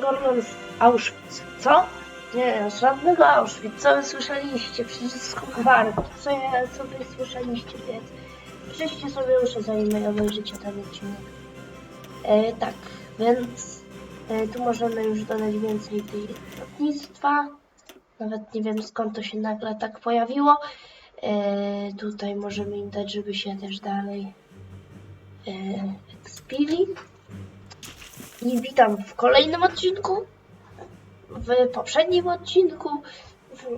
gornąć Auschwitz. Co? Nie, żadnego Auschwitz. Co wy słyszeliście? Przecież warki. Co, co wy słyszeliście, więc przejdźcie sobie uszy, zanim obejrzycie ten odcinek. E, tak, więc e, tu możemy już dodać więcej tej lotnictwa. Nawet nie wiem skąd to się nagle tak pojawiło. E, tutaj możemy im dać, żeby się też dalej e. I witam w kolejnym odcinku. W poprzednim odcinku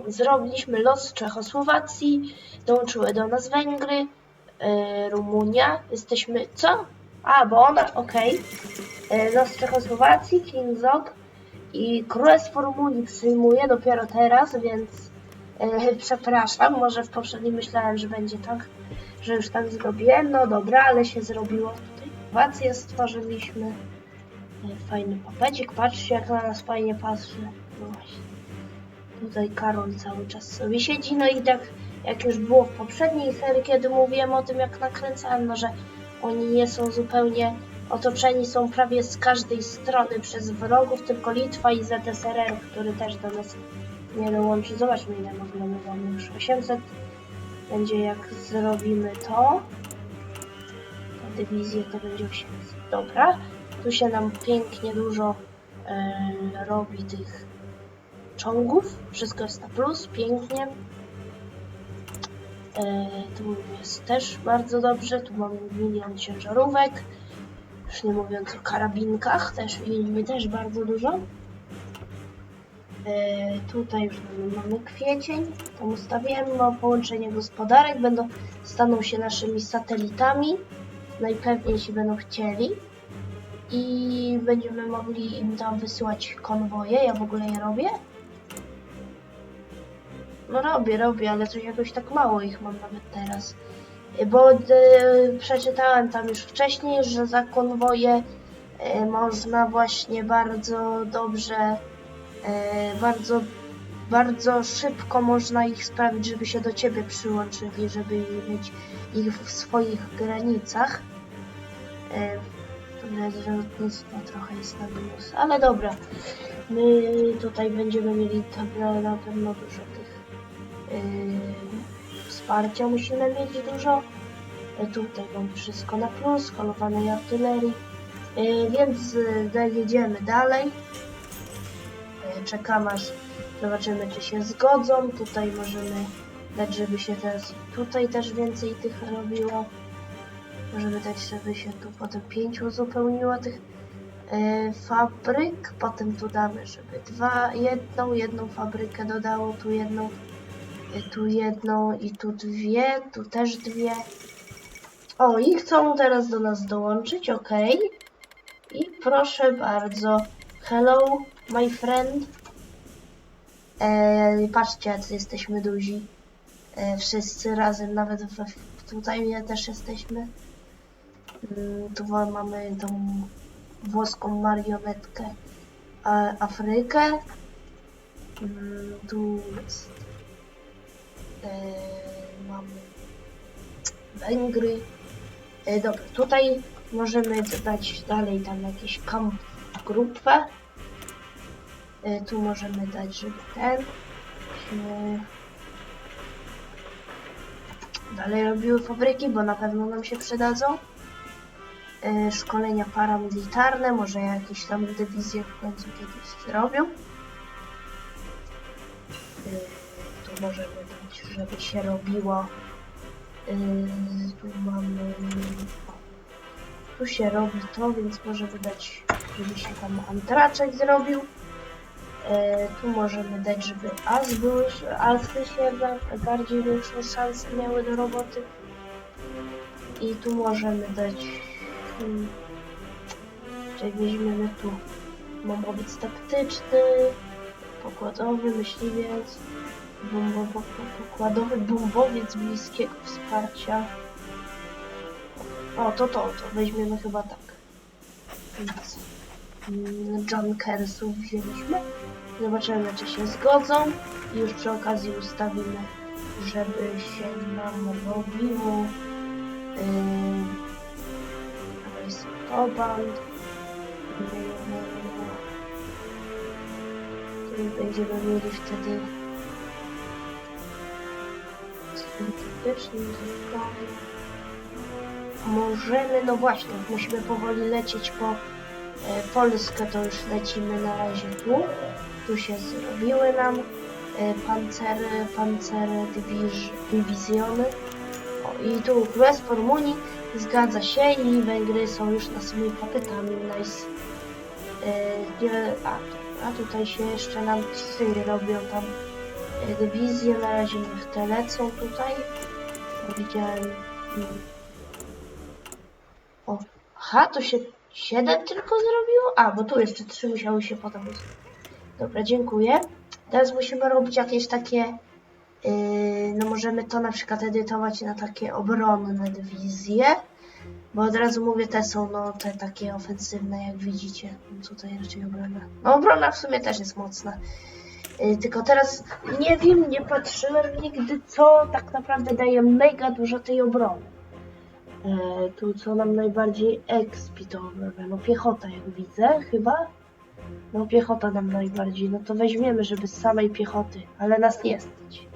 zrobiliśmy los Czechosłowacji, dołączyły do nas Węgry, e, Rumunia. Jesteśmy. Co? A, bo ona, okej. E, Los Czechosłowacji, King Zog i Królestwo Rumunii przyjmuje dopiero teraz, więc e, przepraszam. Może w poprzednim myślałem, że będzie tak, że już tak zrobiłem. No dobra, ale się zrobiło tutaj. Innowacje stworzyliśmy. Fajny papecik, patrzcie jak na nas fajnie patrzy. No właśnie. Tutaj Karol cały czas sobie siedzi, no i tak jak już było w poprzedniej serii, kiedy mówiłem o tym jak nakręcałem, no że oni nie są zupełnie otoczeni, są prawie z każdej strony przez wrogów, tylko Litwa i ZSRR, który też do nas nie dołączy. Zobaczmy ile w ogóle my mamy już 800. Będzie jak zrobimy to. Ta dywizję to będzie 800. Dobra. Tu się nam pięknie dużo e, robi tych ciągów. Wszystko jest na plus, pięknie. E, tu jest też bardzo dobrze. Tu mamy milion ciężarówek. Już nie mówiąc o karabinkach, też i też bardzo dużo. E, tutaj już mamy, kwiecień. Tam ustawiamy o połączenie gospodarek. Będą, staną się naszymi satelitami. Najpewniej, jeśli będą chcieli i będziemy mogli im tam wysyłać konwoje. Ja w ogóle je robię. No robię, robię, ale coś jakoś tak mało ich mam nawet teraz. Bo y, przeczytałem tam już wcześniej, że za konwoje y, można właśnie bardzo dobrze, y, bardzo, bardzo szybko można ich sprawić, żeby się do ciebie przyłączyli, żeby mieć ich w swoich granicach. Y, Lotnictwo trochę jest na minus, ale dobra. My tutaj będziemy mieli tam na pewno dużo tych yy, wsparcia musimy mieć dużo. Yy, tutaj mam wszystko na plus, holowanej artylerii. Yy, więc yy, jedziemy dalej. Yy, czekam aż zobaczymy czy się zgodzą. Tutaj możemy dać, żeby się teraz tutaj też więcej tych robiło. Możemy dać, żeby się tu potem pięć uzupełniło tych e, fabryk. Potem tu damy, żeby dwa, jedną, jedną fabrykę dodało, tu jedną, e, tu jedną i tu dwie, tu też dwie. O, i chcą teraz do nas dołączyć, ok. I proszę bardzo. Hello, my friend. E, patrzcie, jacy jesteśmy duzi. E, wszyscy razem, nawet w, tutaj też jesteśmy. Tu wa- mamy tą włoską marionetkę Afrykę. Mm, Tu jest. E, mamy Węgry. Dobra, tutaj możemy dodać dalej tam jakieś kamp grupę. Tu możemy dać, żeby ten dalej robiły fabryki, bo na pewno nam się przydadzą szkolenia paramilitarne, może jakieś tam dywizje w końcu kiedyś zrobią. E, Tu możemy dać, żeby się robiło. e, Tu mamy. Tu się robi to, więc możemy dać, żeby się tam antraczek zrobił. E, Tu możemy dać, żeby as były, asy się ba- bardziej większą szansę miały do roboty. I tu możemy dać Czyli weźmiemy tu bombowiec taktyczny, pokładowy myśliwiec, bombowo, pokładowy bombowiec bliskiego wsparcia. O, to to, to weźmiemy chyba tak. Więc mm, John Kersów wzięliśmy. Zobaczymy, czy się zgodzą. I już przy okazji ustawimy, żeby się nam robiło. Yy, Cobalt. I będziemy mieli wtedy sympatyczny, zupełnie. Możemy, no właśnie, musimy powoli lecieć po e, Polskę, to już lecimy na razie tu. Tu się zrobiły nam e, pancery, pancery dywizjony. O, I tu West Rumunii zgadza się i Węgry są już na samymi kopytami. Nice. Nie, a, a tutaj się jeszcze nam psy robią tam e, dywizje. Na razie niech te lecą tutaj. Widziałem. mm. O, aha, to się 7 tylko zrobiło? A, bo tu jeszcze 3 musiały się potem. Dobra, dziękuję. Teraz musimy robić jakieś takie. Yy, no możemy to na przykład edytować na takie obronne dywizje. Bo od razu mówię, te są no te takie ofensywne, jak widzicie. No, Tutaj raczej obrona. No obrona w sumie też jest mocna. Yy, tylko teraz nie wiem, nie patrzyłem nigdy, co tak naprawdę daje mega dużo tej obrony. E, tu co nam najbardziej expi to obrona. No piechota jak widzę chyba. No piechota nam najbardziej. No to weźmiemy, żeby z samej piechoty. Ale nas nie stać.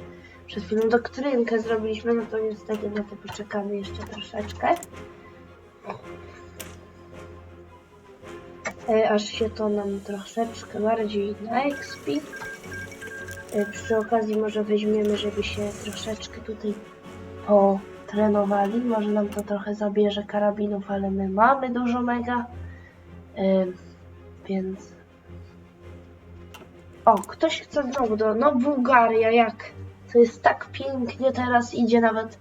Przed chwilą doktrynkę zrobiliśmy, no to niestety na to poczekamy jeszcze troszeczkę. E, aż się to nam troszeczkę bardziej na expi. E, przy okazji może weźmiemy, żeby się troszeczkę tutaj potrenowali. Może nam to trochę zabierze karabinów, ale my mamy dużo mega. Ym, więc. O, ktoś chce znowu do. No, Bułgaria, jak? To jest tak pięknie teraz idzie, nawet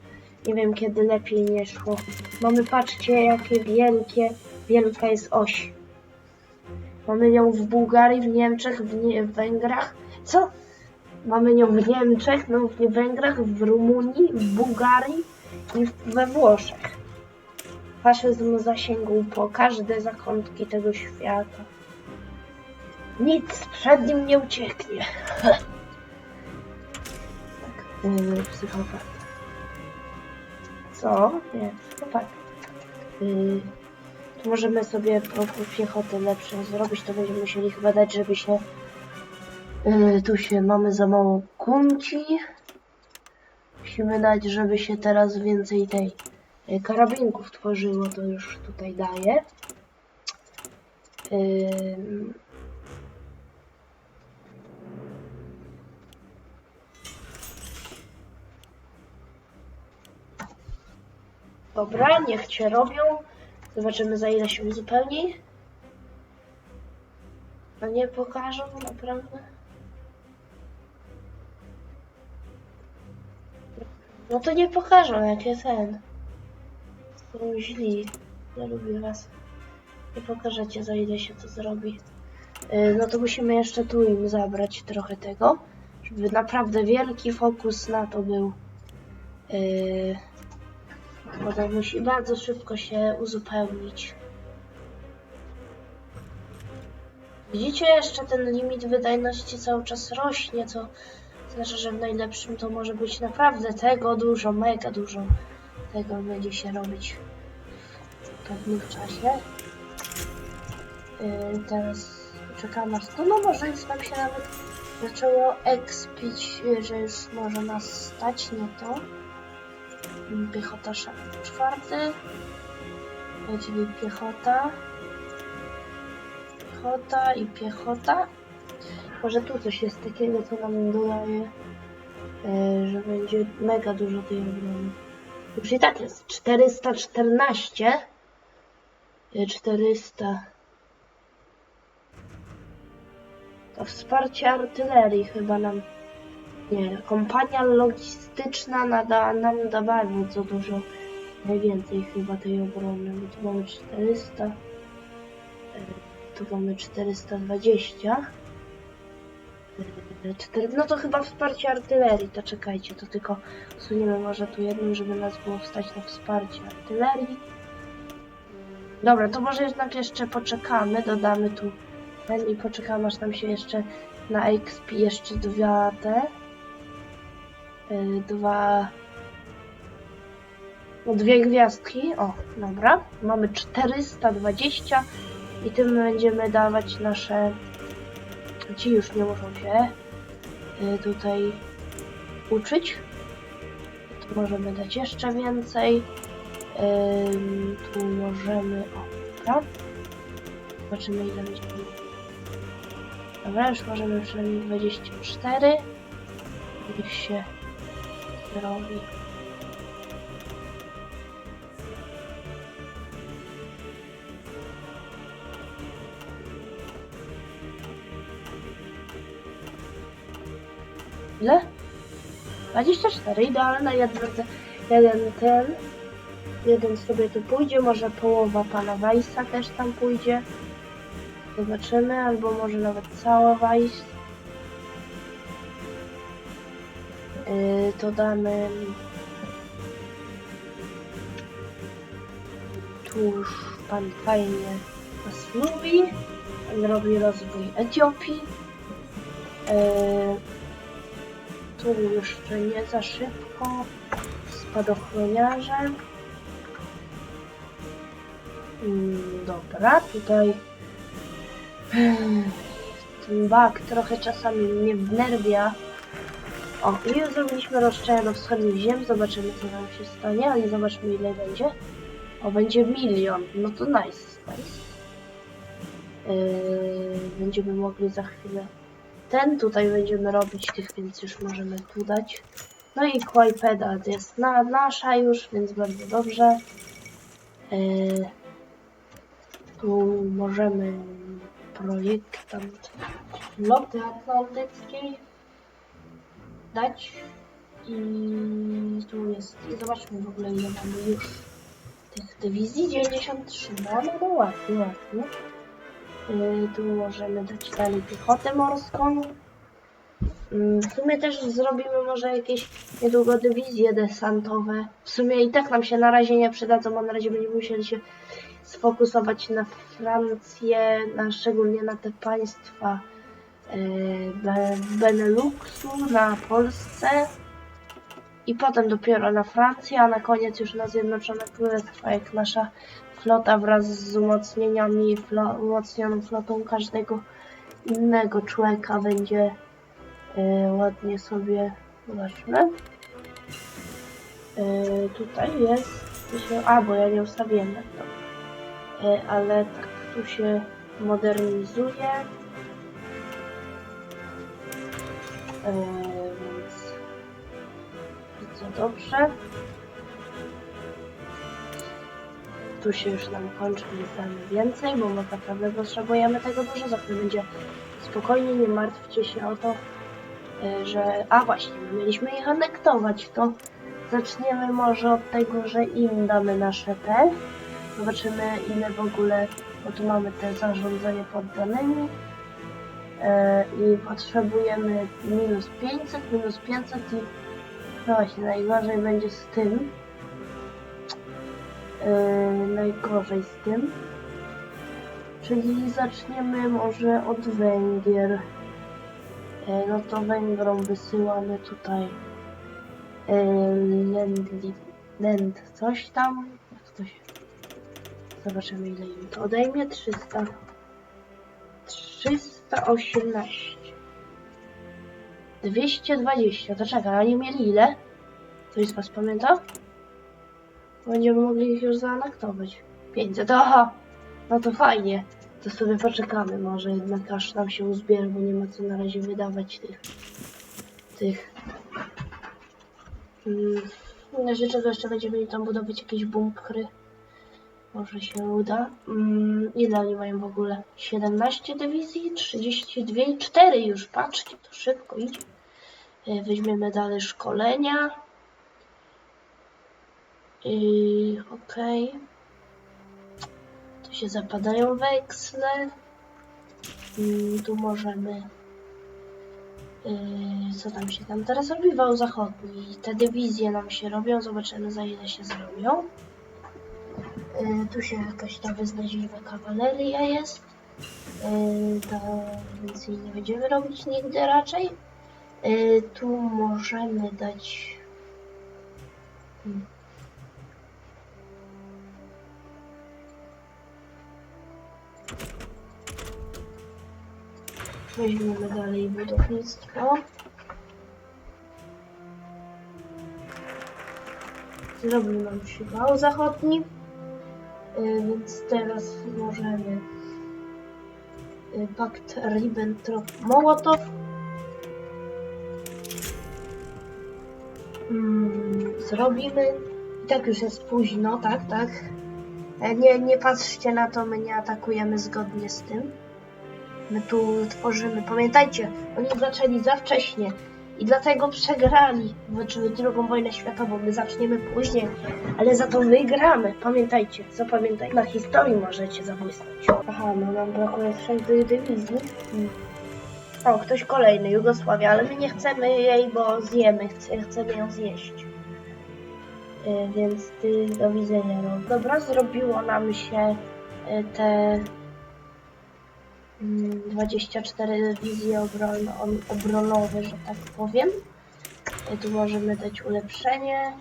nie wiem kiedy lepiej nie szło. Mamy, patrzcie, jakie wielkie, wielka jest oś. Mamy ją w Bułgarii, w Niemczech, w, nie, w Węgrach. Co? Mamy ją w Niemczech, no w Węgrach, w Rumunii, w Bułgarii i we Włoszech. Faszyzm zasięgł po każde zakątki tego świata. Nic przed nim nie ucieknie. tak, yy, psychopat. Co? Nie, psychopat. Yy, tu możemy sobie po prostu piechotę lepszą zrobić, to będziemy musieli chyba dać, żeby się Yy, tu się mamy za mało kunci. Musimy dać, żeby się teraz więcej tej yy, karabinków tworzyło, to już tutaj daje. Yy, Dobra, niech cię robią. Zobaczymy za ile się uzupełni. No nie pokażą naprawdę. No to nie pokażą, jakie ten. Są źli. Ja lubię was. Nie pokażecie, za ile się to zrobi. Yy, No to musimy jeszcze tu im zabrać trochę tego, żeby naprawdę wielki fokus na to był. Yy, Bo musi bardzo szybko się uzupełnić. Widzicie, jeszcze ten limit wydajności cały czas rośnie, co znaczy, że w najlepszym to może być naprawdę tego dużo, mega dużo. Tego będzie się robić w pewnym czasie. Yy, teraz czekam aż to, no może już nam się nawet zaczęło expić, yy, że już może nas stać, nie to. Piechota czwarty, czyli piechota, piechota i piechota. Może tu coś jest takiego, co nam dodaje, e, że będzie mega dużo tej obrony. Już i tak jest 414. e, 400. To wsparcie artylerii chyba nam. Nie, kompania logistyczna nada, nam da bardzo dużo. Najwięcej chyba tej obrony. Bo tu mamy 400. e, Tu mamy 420. E, no to chyba wsparcie artylerii, to czekajcie, to tylko usuniemy może tu jedną, żeby nas było wstać na wsparcie artylerii. Dobra, to może jednak jeszcze poczekamy, dodamy tu ten i poczekamy aż nam się jeszcze na XP jeszcze dwa te, dwa, no dwie gwiazdki, o, dobra, mamy 420 i tym będziemy dawać nasze ci już nie muszą się y, tutaj uczyć. Tu możemy dać jeszcze więcej. Tu możemy. O, dobra. Zobaczymy ile będzie. Dobra, już możemy przynajmniej 24. Niech się zrobi. Ile? 24, idealne, jeden, jeden ten, jeden sobie tu pójdzie, może połowa pana Weissa też tam pójdzie. Zobaczymy, albo może nawet cała Weiss. To damy... Tu już pan fajnie nas lubi. Robi rozwój Etiopii. Yy, tu jeszcze nie za szybko. Spadochroniarze. Mm, Dobra, tutaj Hmm, ten bug trochę czasami mnie wnerwia. O, i już zrobiliśmy roszczenia do wschodnich ziem. Zobaczymy, co tam się stanie, ale zobaczmy, ile będzie. O, będzie milion. No to nice, nice. Yy, będziemy mogli za chwilę ten tutaj będziemy robić tych, więc już możemy tu dać. No i Quipeda jest na, nasza już, więc bardzo dobrze. Yy, tu możemy projektant floty atlantyckiej dać i tu jest, i zobaczmy w ogóle ile mamy już tych dywizji, 93, no, no, ładnie, ładnie. Yy, tu możemy dać dalej piechotę morską. Yy, W sumie też zrobimy może jakieś niedługo dywizje desantowe. W sumie i tak nam się na razie nie przydadzą, bo na razie będziemy musieli się sfokusować na Francję, na, szczególnie na te państwa Beneluxu, na Polsce i potem dopiero na Francję, a na koniec już na Zjednoczone Królestwa, jak nasza flota wraz z umocnieniami, flo, umocnioną flotą każdego innego człowieka będzie yy, ładnie sobie, zobaczmy. Yy, tutaj jest, a bo ja nie ustawiłem tak to. Yy, ale tak tu się modernizuje. Więc bardzo dobrze. Tu się już nam kończy, damy więcej, bo my naprawdę potrzebujemy tego dużo. Za chwilę będzie spokojnie, nie martwcie się o to, y, że... A właśnie, my mieliśmy ich anektować, to zaczniemy może od tego, że im damy nasze te. Zobaczymy ile w ogóle, bo tu mamy te zarządzanie poddanymi. E, I potrzebujemy minus 500, minus 500 i no właśnie, najgorzej będzie z tym. Yy, najgorzej z tym. Czyli zaczniemy może od Węgier. Yy, no to Węgrom wysyłamy tutaj Lendli, Lend coś tam. Się... Zobaczymy ile im to odejmie. 300. 318. 220. To czekaj, oni mieli ile? Ktoś z was pamięta? Będziemy mogli ich już zaanaktować. 500, aha! No to fajnie. To sobie poczekamy, może jednak aż nam się uzbiera, bo nie ma co na razie wydawać tych... tych... Mm, w razie czego jeszcze będziemy tam budować jakieś bunkry. Może się uda. Mm, ile oni mają w ogóle? 17 dywizji, 32 i 4 już, patrzcie, to szybko idzie. E, Weźmiemy dalej szkolenia. Yy, okej. Tu się zapadają weksle. Yy, tu możemy... Yy, co tam się tam teraz robi? Wał zachodni. Te dywizje nam się robią. Zobaczymy za ile się zrobią. Yy, tu się jakaś ta beznadziejna kawaleria jest. Yy, to więc jej nie będziemy robić nigdy raczej. Yy, tu możemy dać... Hmm. Weźmiemy dalej budownictwo. Zrobił nam się wał zachodni, więc teraz możemy y, pakt Ribbentrop-Mołotow. Mm, zrobimy. I tak już jest późno, tak, tak. E, Nie, nie patrzcie na to, my nie atakujemy zgodnie z tym. My tu tworzymy. Pamiętajcie, oni zaczęli za wcześnie i dlatego przegrali w drugą wojnę światową. My zaczniemy później, ale za to wygramy. Pamiętajcie, zapamiętajcie. Na historii możecie zabłysnąć. Aha, no nam brakuje trzech dy- dywizji. Hmm. O, ktoś kolejny, Jugosławia, ale my nie chcemy jej, bo zjemy, Chce- chcemy ją zjeść. Y, więc ty do widzenia. No. Dobra, zrobiło nam się y, te 24 wizje obron on- obronowe, że tak powiem. Tu możemy dać ulepszenie.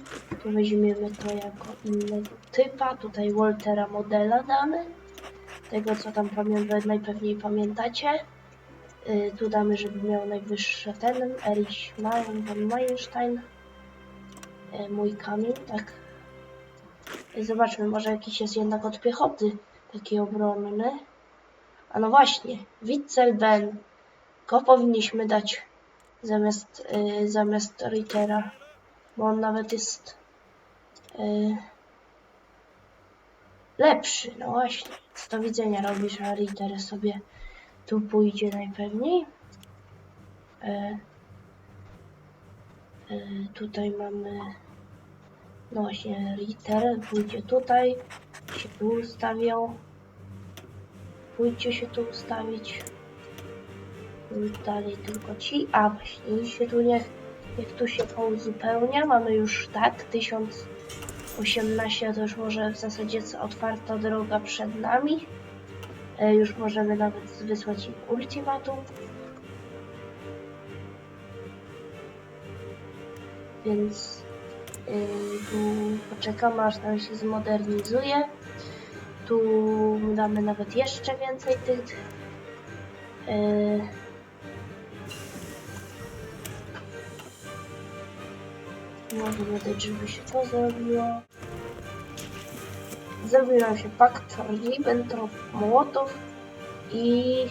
Tu weźmiemy to jako innego typa. Tutaj Waltera modela damy. Tego co tam pamię- najpewniej pamiętacie. Y, Tu damy, żeby miał najwyższe ten. Erich von Meilenstein. Y, Mój kamień, tak. Zobaczmy, może jakiś jest jednak od piechoty. Taki obronny. A no właśnie, Witzelben. Go powinniśmy dać zamiast, y, zamiast Rittera. Bo on nawet jest y, lepszy. No właśnie. Z do widzenia robisz, a Ritter sobie tu pójdzie najpewniej. Y, y, tutaj mamy no właśnie Ritter pójdzie tutaj, się tu ustawią. Pójdźcie się tu ustawić. Dalej tylko ci. A właśnie, się tu niech, niech tu się pouzupełnia. Mamy już tak, 1018 to już może w zasadzie otwarta droga przed nami. E, już możemy nawet wysłać im ultimatum. Więc yy, tu poczekamy aż tam się zmodernizuje. Tu damy nawet jeszcze więcej tych. Yy, Możemy dać, żeby się to zrobiło. Zrobił się pakt Ribbentrop-Mołotow i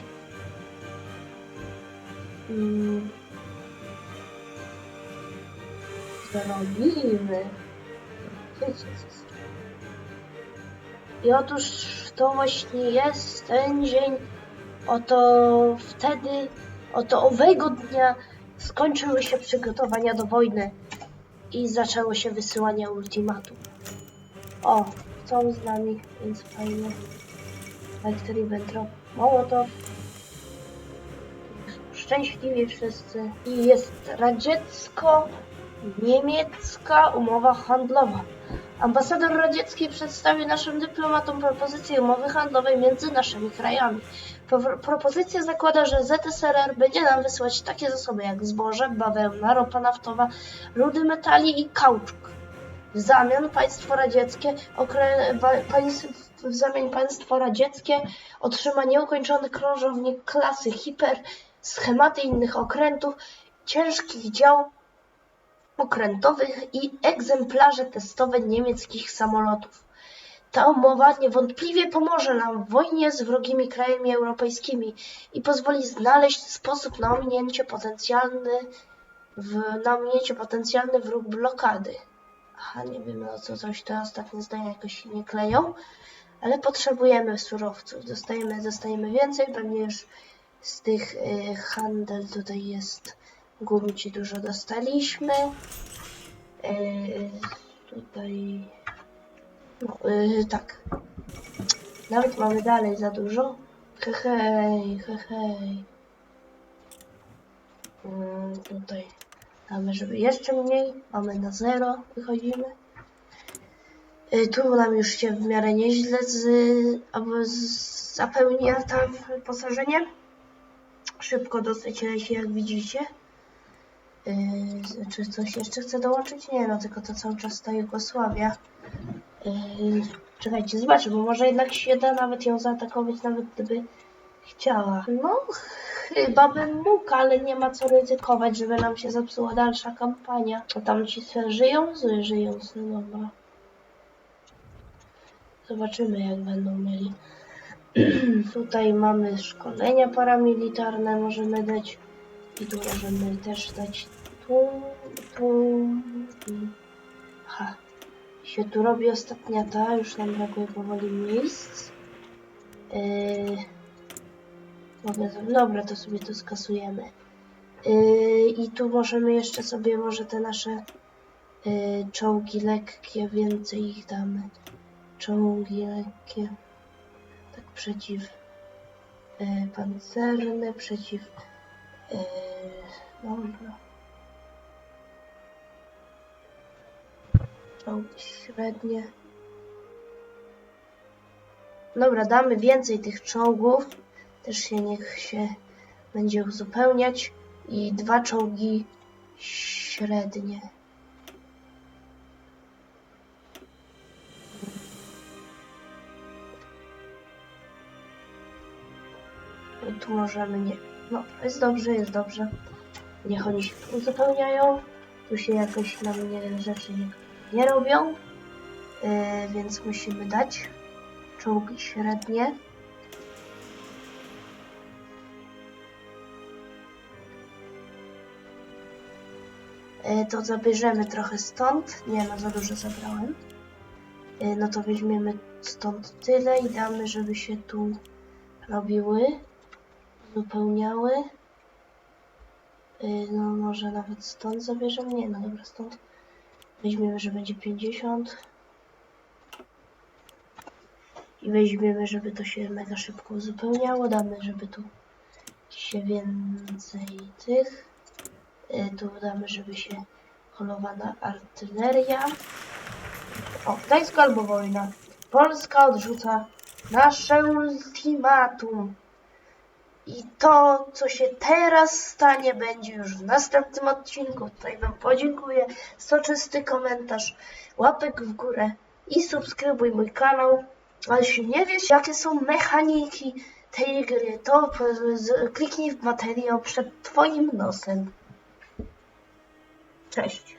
mm, zrobimy. Wiecie, co I otóż to właśnie jest ten dzień, oto wtedy, oto owego dnia skończyły się przygotowania do wojny i zaczęło się wysyłanie ultimatum. O, są z nami, więc fajnie. Pakt Ribbentrop, Mołotow. Szczęśliwi wszyscy. I jest radziecko-niemiecka umowa handlowa. Ambasador radziecki przedstawił naszym dyplomatom propozycję umowy handlowej między naszymi krajami. Pro- Propozycja zakłada, że ZSRR będzie nam wysyłać takie zasoby jak zboże, bawełna, ropa naftowa, rudy metali i kauczuk. W zamian państwo radzieckie okre... państw... w zamian państwo radzieckie otrzyma nieukończony krążownik klasy hiper, schematy innych okrętów, ciężkich dział okrętowych i egzemplarze testowe niemieckich samolotów. Ta umowa niewątpliwie pomoże nam w wojnie z wrogimi krajami europejskimi i pozwoli znaleźć sposób na ominięcie potencjalny w, na ominięcie potencjalny wróg blokady. Aha, nie wiem no co coś te ostatnie zdania jakoś się nie kleją, ale potrzebujemy surowców. Dostajemy, dostajemy więcej, pewnie już z tych y, handel tutaj jest gumci dużo dostaliśmy. Y, tutaj no, y, tak. Nawet mamy dalej za dużo. Hehej, hehej. Mm, tutaj mamy, żeby jeszcze mniej. Mamy na zero, wychodzimy. Y, Tu nam już się w miarę nieźle z, albo z, zapełnia tam wyposażenie. Szybko dosyć leci, jak widzicie. Yy, czy coś jeszcze chcę dołączyć? Nie, no tylko to cały czas ta Jugosławia. Yy, czekajcie, zobaczę, bo może jednak się da nawet ją zaatakować, nawet gdyby chciała. No, chyba bym mógł, ale nie ma co ryzykować, żeby nam się zepsuła dalsza kampania. A tam ci żyją? Żyją, no dobra. Zobaczymy jak będą mieli. Tutaj mamy szkolenia paramilitarne, możemy dać. I tu możemy też dać tu, tu i... Aha. Się tu robi ostatnia ta, już nam brakuje powoli miejsc. Yy... Mogę, z- dobra, to sobie to skasujemy. Yy, I tu możemy jeszcze sobie może te nasze yy, czołgi lekkie, więcej ich damy. Czołgi lekkie. Tak przeciw yy, pancerne, przeciw yy, dobra. Czołgi średnie. Dobra, damy więcej tych czołgów. Też się niech się będzie uzupełniać. I dwa czołgi średnie. I tu możemy nie. No, jest dobrze, jest dobrze. Niech oni się uzupełniają. Tu się jakoś na mnie rzeczy nie, nie robią. Yy, więc musimy dać czołgi średnie. E, to zabierzemy trochę stąd. Nie, no za dużo zabrałem. E, No to weźmiemy stąd tyle i damy, żeby się tu robiły, uzupełniały. E, No może nawet stąd zabierzemy. Nie, no dobra, stąd weźmiemy, że będzie 50. I weźmiemy, żeby to się mega szybko uzupełniało. Damy, żeby tu się więcej tych. Y, Tu damy, żeby się holowana artyleria. O, Gdańsko albo wojna. Polska odrzuca nasze ultimatum. I to, co się teraz stanie, będzie już w następnym odcinku. Tutaj Wam podziękuję. Soczysty komentarz, łapek w górę i subskrybuj mój kanał. A jeśli nie wiesz, jakie są mechaniki tej gry, to kliknij w materiał przed Twoim nosem. Cześć.